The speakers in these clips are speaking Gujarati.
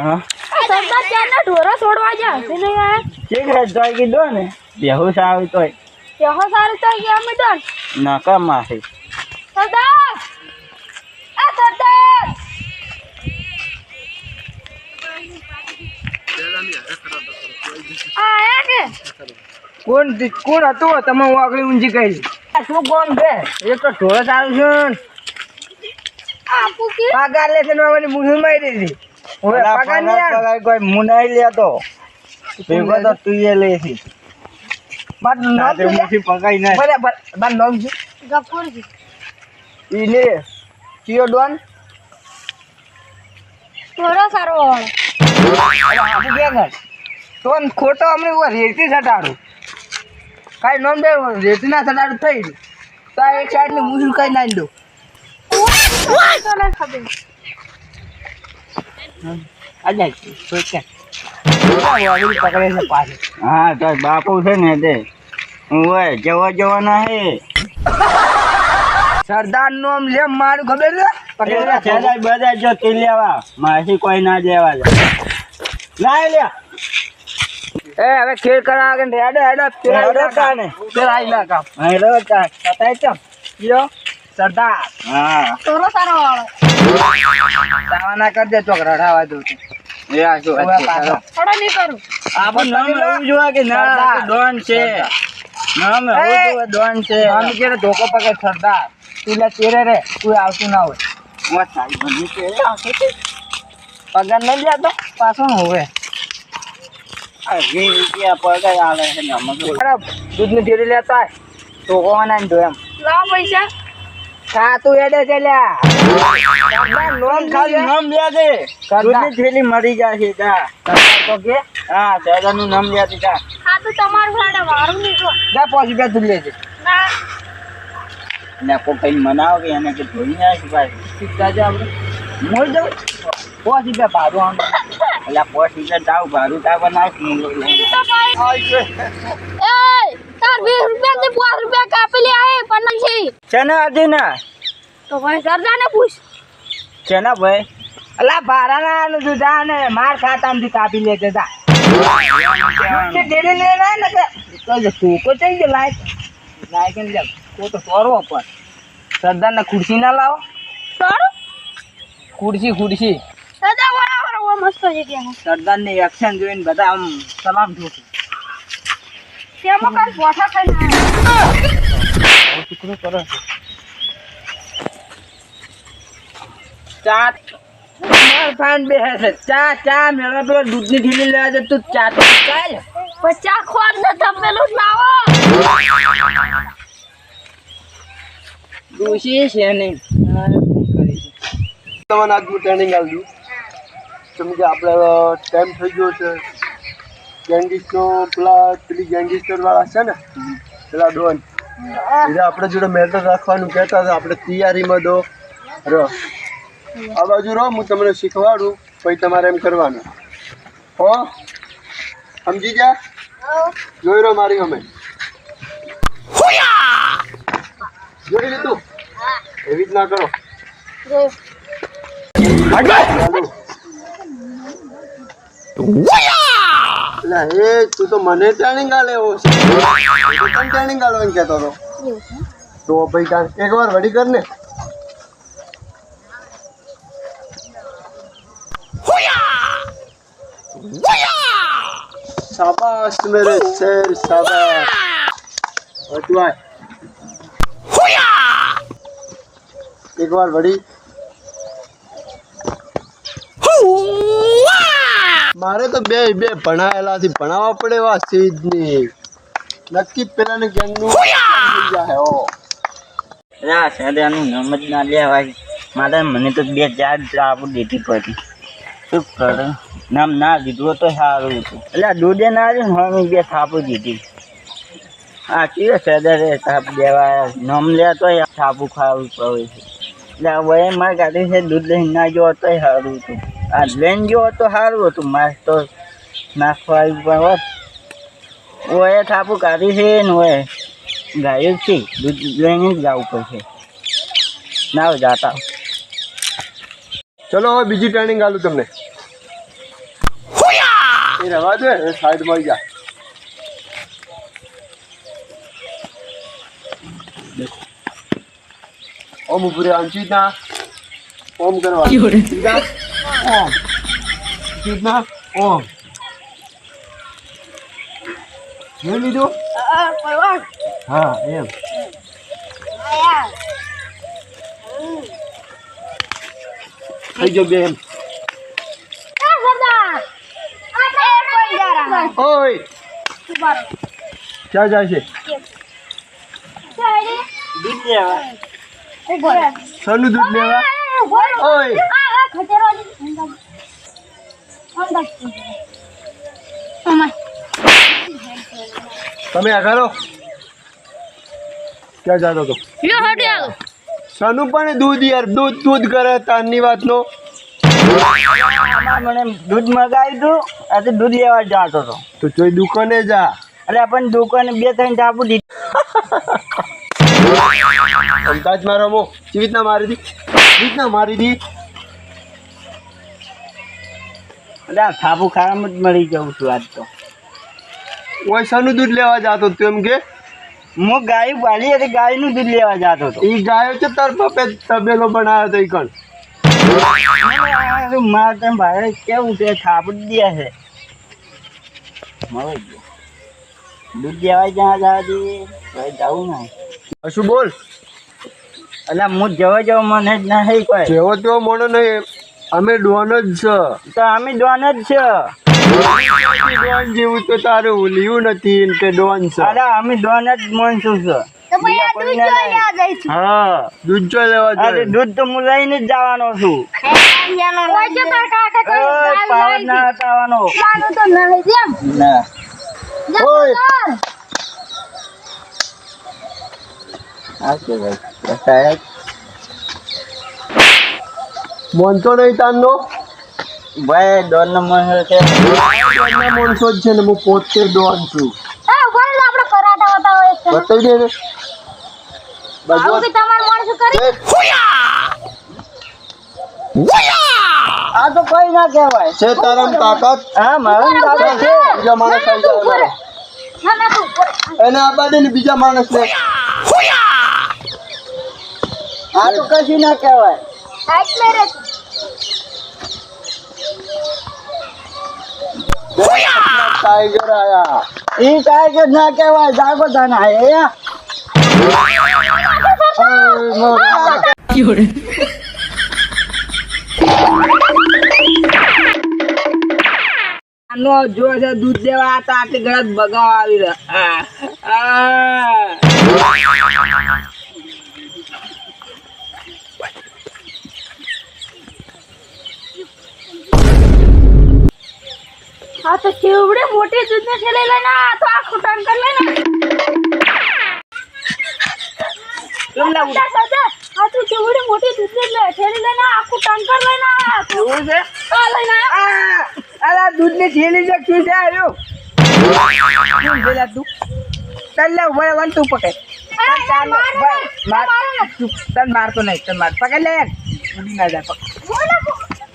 હા? સરદાર ચારના ઢોરો છોડવા હશે ઠીક હે કીધું ને? બેહુ સારું તોય. તેહો સારું તો ગયા અમે ડન નાકા માસે સરદાર! આ સરદાર! આ આયા કે? કોણ કોણ હતું? તમે વાગડી ઊંચી આ શું કોણ છે? એ તો ઢોળ સારું છે પગાર લેશે ને મારી મુઠી મારી દીધી. હવે પગાર પગાર કોઈ મુનાઈ લેતો ભેગો તો એ મુઠી ના બરાબર નામ છે ઈ લે ચિયો ડોન સારો વાળો ખોટો અમને હું રેતી સટાડું કાઈ નોમ બે રેતી ના સટાડું થઈ ગયું તો એક સાઈડ ને મુઠી કઈ નાખી દઉં ખબર આજે તો ક્યાં વાગડી પકડે છે પાછી હા તો બાપુ છે ને તે. જવો ના હે. સરદારનું લે મારું ખબર છે? બધા જો તે લેવા. માસી કોઈ ના દેવા દે લાય એ હવે ખેલ કરા કે હેડો હેડો પેલા હેડો કાને. પેલા ઇલાકા હા રો તા પતાય ચમ? યો સરદાર. હા. તોરો સારો વાળો. દાવાના કર દે ચોક રડાવા દઉં છું. એ આ શું થોડો નહીં કરું. આપણ નામ એવું જોવા કે ના ડોન છે. નામ એવું જોવા ડોન છે. આમ કે ધોકો પકડ? સરદાર. તું લે તેરે રે. તું આવતું ના હોય. વા સાઈ બની છે. આવશે તે. પગાર નહીં લેતો પાછો ન હોય આ વીસ રૂપિયા પગાર ને અમે તો. દૂધની થેલી લેતા આય. ધોકો ના દો એમ. લાવો પૈસા. ખાતું એડે છે લ્યા. નોમ ખાલી નોમ લે દે દૂધની થેલી મરી જશે તા તો કે. હા દાદાનું નામ લે દે. તા હા તમારું સાડા વારું નીકળો જા પાંચ રૂપિયા તું લેજે. ના. ને કો કઈ મનાવ કે એને કે ધોઈ નાખ ભાઈ. સીધા જા આપણે. મોર જવું પાંચ રૂપિયા ભાડું આમ એટલે પોસ રૂપિયા તાવ ભાડું તાવ તો ભાઈ એ તાર વીસ રૂપિયા થી પાંચ રૂપિયા કાપી લે હે પણ ચના હતી ના તો ભાઈ સરદારને પૂછ. ચના ભાઈ? અલા ભાડાના આનું ને માર ખાતામાંથી કાપી ડેરી લે ના ને તો. જે ટોકો થઈ ગયો લાયક લાયક ને લે. કો તો સોરવો પણ. સરદાર ને ખુરશી ના લાવો. સારું? ખુરશી ખુરશી. સરદાર વાળા વાળા મસ્ત જગ્યા સરદાર ને એક્શન જોઈને બધા આમ સલામ ઠોકે પોઠા ટુકડો કરો ચા ફાન બે છે ચા ચા મેળા પેલો દૂધની ઢીલી લેવા છે તું ચા તો ચાલ પચાસ ખોટ ને તપેલું જ લાવો છે નહીં તમને આજનું ટ્રેનિંગ આવ્યું તમે કે આપણે ટાઈમ થઈ ગયો છે ગેંગિસ્ટનો પેલા પેલી ગેંગિસ્ટર વાળા છે ને પેલા ડોન. એટલે આપણે જોડે મેટર રાખવાનું કહેતા હતા આપણે તૈયારીમાં દો. રહો આ બાજુ રહો હું તમને શીખવાડું પછી તમારે એમ કરવાનું. હો? સમજી ગયા? જોઈ રહો મારી અમે. જોઈ લીધું? એવી જ ના કરો. એટલે એ તું આલે છે. હું તને ટ્રેનિંગ આલવાનું કહેતો હતો. તો ભાઈ તાર એક વાર વડી કર ને. શાબાશ મેરે શેર, શાબાશ. હવે તું આય. એક વાર વડી મારે તો બે બે ભણાયેલાથી ભણાવવા પડે એવા સિદ્ધની નક્કી પેલા ને થઈ નું ના સાદાનું નામ જ ના લેવાય મારે મને તો બે ચાર આપું દીધી પડી શું કરું? નામ ના દીધું તો સારું હતું. એટલે આ દૂધે ના આવ્યું ને હવે બે થાપુ દીધી. હા કયો સદરે થાપ દેવા નામ લે તો થાપુ ખાવું પડે. એટલે હવે મારે ગાડી છે દૂધ લઈને ના જો તો સારું હતું. આ લઈને જો તો સારું હતું મારે તો નાખવા આવ્યું પણ હોત ઓએ થાપું કાઢી છે ને ઓએ ગાયું છે દૂધ લઈને જ જવું પડશે ના જાતા ચલો હવે બીજી ટ્રેનિંગ આલું તમને એ રવા દે એ સાઈડમાં જા ઓમ ઉપરે અંચિતના ઓમ કરવા સીધા ઓમ સીધા ઓમ જોઈ લીધું હા એમ થઈ ગયો એમ ઓય ક્યાં જાય છે દૂધ લેવા સનું દૂધ લેવા ઓય. તમે આ કરો ક્યાં જાતો તો સનુ પણ દૂધ યાર દૂધ દૂધ કરે તારની વાતનો. મને દૂધ મગાવ્યું હતું આજે દૂધ લેવા જતો હતો. તો ચોઈ દુકાને જા. અરે પણ દુકાને બે ત્રણ ચાપુ દીધી. અંદાજ મારો મો કેવી રીતના મારી દી? રીતના મારી દી? આ થાપુ ખાવામાં જ મળી જાઉં છું આજ તો. ઓય દૂધ લેવા જતો તું એમ કે? હું ગાય પાલી હતી ગાયનું દૂધ લેવા જતો હતો. એ ગાયો છે તાર પપ્પે તબેલો બનાવ્યો તો એ કણ. મારે તેમ ભાઈ કેવું છે? થાપુ જ દે છે. મળી ગયો. દૂધ લેવા જ્યાં જાતી ભાઈ જવું ને. શું બોલ. એટલે હું જવા જવા મને જ નહીં કોઈ. જેવો તેવો મોણો નહીં. અમે ડોન જ છે. તો અમે ડોન જ છે. ડોન જેવું તો તારું લીવું નથી કે ડોન છે. અરે અમે ડોન જ માનશું છે. હા દૂધ જો લેવા અરે દૂધ તો હું લઈને જ જવાનો છું. પાવર ના હટાવવાનો ના ઓય. આ શું ભાઈ સાહેબ. મોનતો નહીં તારનો ભાઈ ડોન નો મોનસો છે. ડોનના માણસો જ છે ને હું પોતે ડોન છું. બતાવી દે ને. બધું આ તો કઈ ના કહેવાય. છે તરમ તાકાત? હા મારમ દાદા છે. બીજા માણસ આવી જાય એને આપવા દે ને બીજા માણસને. આ તો કશું ના કહેવાય. ટાઈગર આયા. ઈ ટાઈગર ના કહેવાય જાગો ધન આયા ઓય, આનો જો છે દૂધ દેવા હતા આટલી ગળત બગાવ આવી રહ્યા. આ તો કેવડે મોટી દૂધ ને? થેલી લઈને આ તો આખું ટાંકર લઈને. કેમલા ઉડા સાજા આ તો કેવડે મોટી દૂધ ને થેલી લઈને આખું ટાંકર તો એવું છે? આ આયા. આ દૂધની થેલી જે ક્યું છે? આવ્યો શું પેલા તું? ચાલ લે વળ વળ તું પકડ. તન મારતો નહીં તન માર. પકડ લે ઉડી ના જાય પકડ.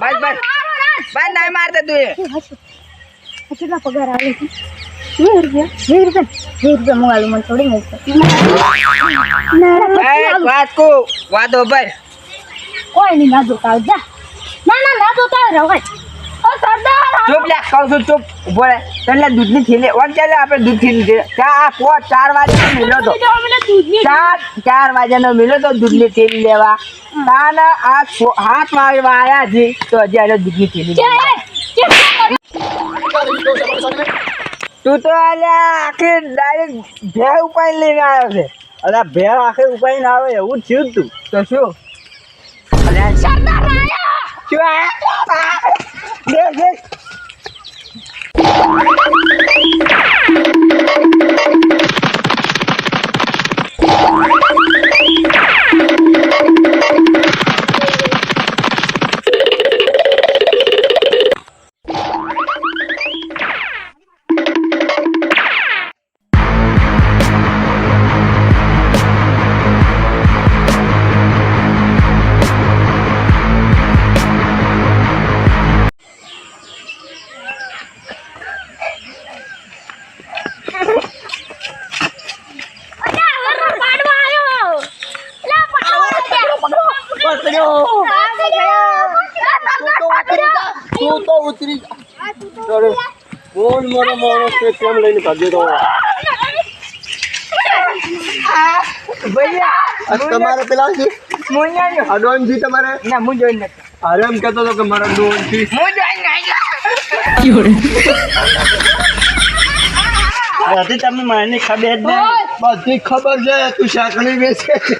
બસ બસ બસ નહીં મારતો તું કેટલા પગાર આવે છે વીસ રૂપિયા વીસ રૂપિયા વીસ રૂપિયા મંગાવી મને થોડી મળશે વાત કો વાદો ભાઈ કોઈ નહીં ના જોતા જા ના ના ના જોતા રવાય ચૂપ લે કહું છું ચૂપ ઊભો રહે તને દૂધની થેલી ચાલે આપણે દૂધ થેલી છે ચા પો ચાર વાગે મિલો તો ચાર ચાર વાગ્યાનો મિલો તો દૂધની થેલી લેવા તાના આ હાથ વાગવા આવ્યા છે તો હજી આને દૂધની થેલી તું તો અલ્યા આખી ડાયરેક્ટ ભે ઉપાય લઈને આવ્યો છે. અરે ભે આખે ઉપાઈને આવે એવું જ થયું તું. તો શું? સરદાર શું દેખ દેખ મારો માણસ કેમ લઈને ભાગ્યો તો ભૈયા તમારે પેલા છે. આ તમારે ના હું જોઈન નથી અરે એમ કહેતો હતો કે મારા ડોન છે હું જોઈન નહીં હજી તમે મને ખબર જ બધી ખબર છે તું શાકણી વેચે છે.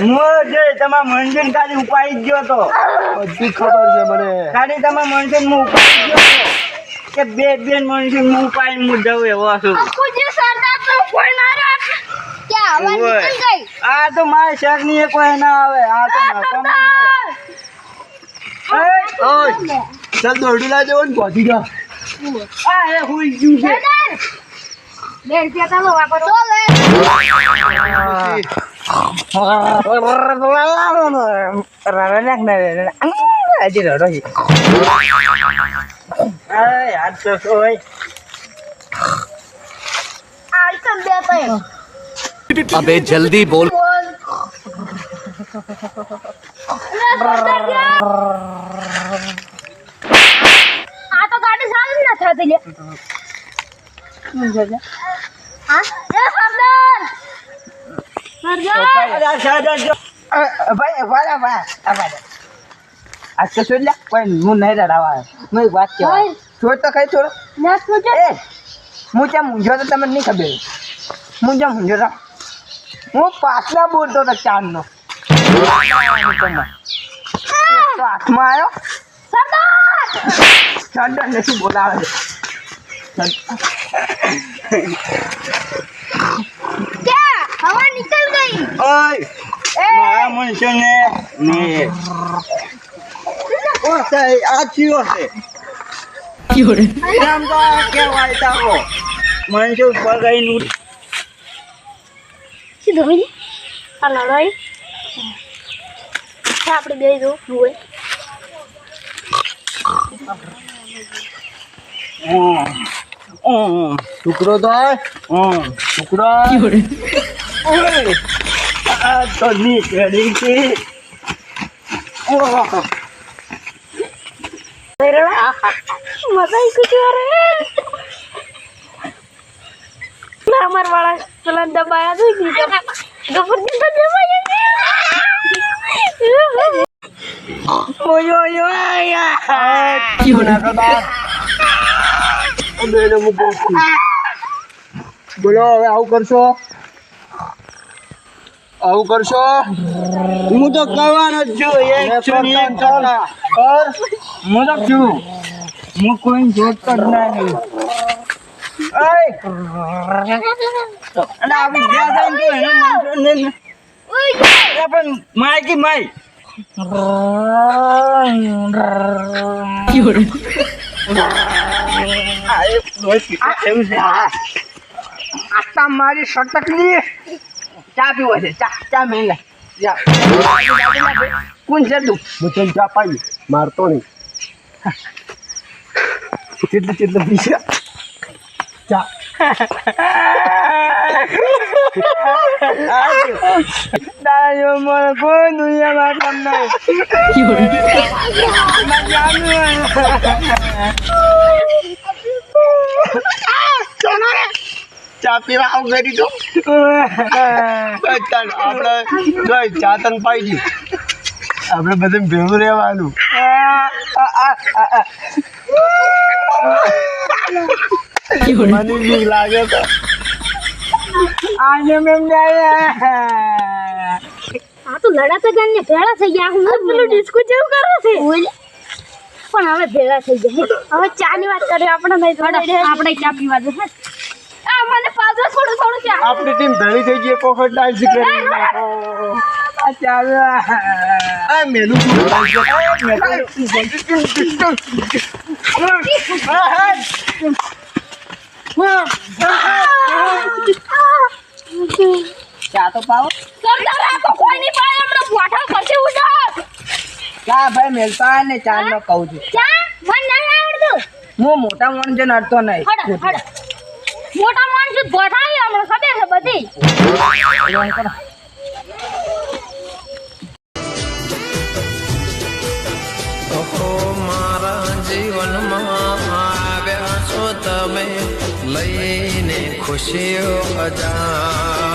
હું જે તમારા મંજૂર ખાલી ઉપાડી જ ગયો તો. બધી ખબર છે મને. ખાલી તમારા મંજૂર હું ઉપાડી ગયો તો. કે બે બે મંજૂર હું પાઈ હું જવું એવો છું બાપુજી સરદાર તો કોઈ ના રાખ. કે હવા નીકળ ગઈ. આ તો મારે શકની એ કોઈ ના આવે. આ તો નકમ છે. ઓય. ચાલ દોરડું લાવજો ને પહોંચી જા. આ એ હુઈ ગયું છે. બે રૂપિયા ચાલો વાપરો તો લે હજી રડો છે. Ay, adsos, oy. आज कब देते हैं अबे जल्दी बोल आ तो गाड़ी साल ना था दिले हाँ ये सरदार सरदार सरदार सरदार भाई वाला वाला આ ભાઈ આ તો શું લે કોઈ હું નહીં રડાવા હું એક વાત કહેવા ભાઈ. છોડ તો કઈ છોડ ના પૂછો એ હું ત્યાં મૂંઝો તો તમને નહીં ખબર. હું ત્યાં મૂંઝો તો હું પાછલા બોલતો હતો ચાંદનો. તો હાથમાં આવ્યો? સરદાર! નથી બોલાવે હવા નીકળ ગઈ. ઓય મારા મનુષ્ય ને ને ઓ આ ચિયો છે. આમ તો કેવાય તાકો મનુષ્ય પગાઈનું સીધો ભાઈ આ લડાઈ? આપણે બે જો હોય. ટુકડો તો ટુકડો ઓય આ તો નીકળી ઓહ મજા આવી ગઈ અરે ના અમાર વાળા પેલા દબાયા તો ગીતા ગફર દીધા દબાયા ઓય ઓય ઓય બેને હું કહું છું બોલો હવે આવું કરશો આવું કરશો હું તો કરવાનો જ છું એક હું તો છું હું કોઈ જોડતો જ નહીં ને તો એનો મનુષ્ય ને એ પણ માયકી માય. આ એક ડોલ પીતો થયું છે આતા મારી સટકલી ચા પીવો છે ચા ચા મેં લે. કોણ છે તું હું ચા પાડી મારતો નહીં. કેટલું કેટલું પીશે ચા તારા જેવો મને કોઈ દુનિયામાં કામ નહીં ચા પીવા આવું કરી દો બસ ચાલ આપણે જોઈ ચા તને પાઈ દી આપણે બધે ભેગું રહેવાનું. મને બીક લાગે તો. આજે મેં આ તો લડાતા જાણ ને ભેળા થઈ ગયા હું પેલું ડિસ્કો જેવું કરે છે. પણ હવે ભેળા થઈ ગયા હવે ચા ની વાત કરીએ આપણે નહીં આપણે ચા પીવા દે આ મને પાછળ થોડું થોડું ચા આપણી ટીમ ભેળી થઈ ગઈ ડાન્સ કરી શું ચા તો પાવો સરદાર આ તો કોઈ નહીં પાડે હમણાં બોઠા કરશે ચા ભાઈ મેલતા ને ચા નો કહું છું ચા મને નહીં આવડતું હું મોટા માણસ ને અડતો નહીં મોટા માણસ બોઠા આવી હમણાં ખબર છે બધી? જીવનમાં આવ્યા છો તમે. લઈને ખુશીઓ હજાર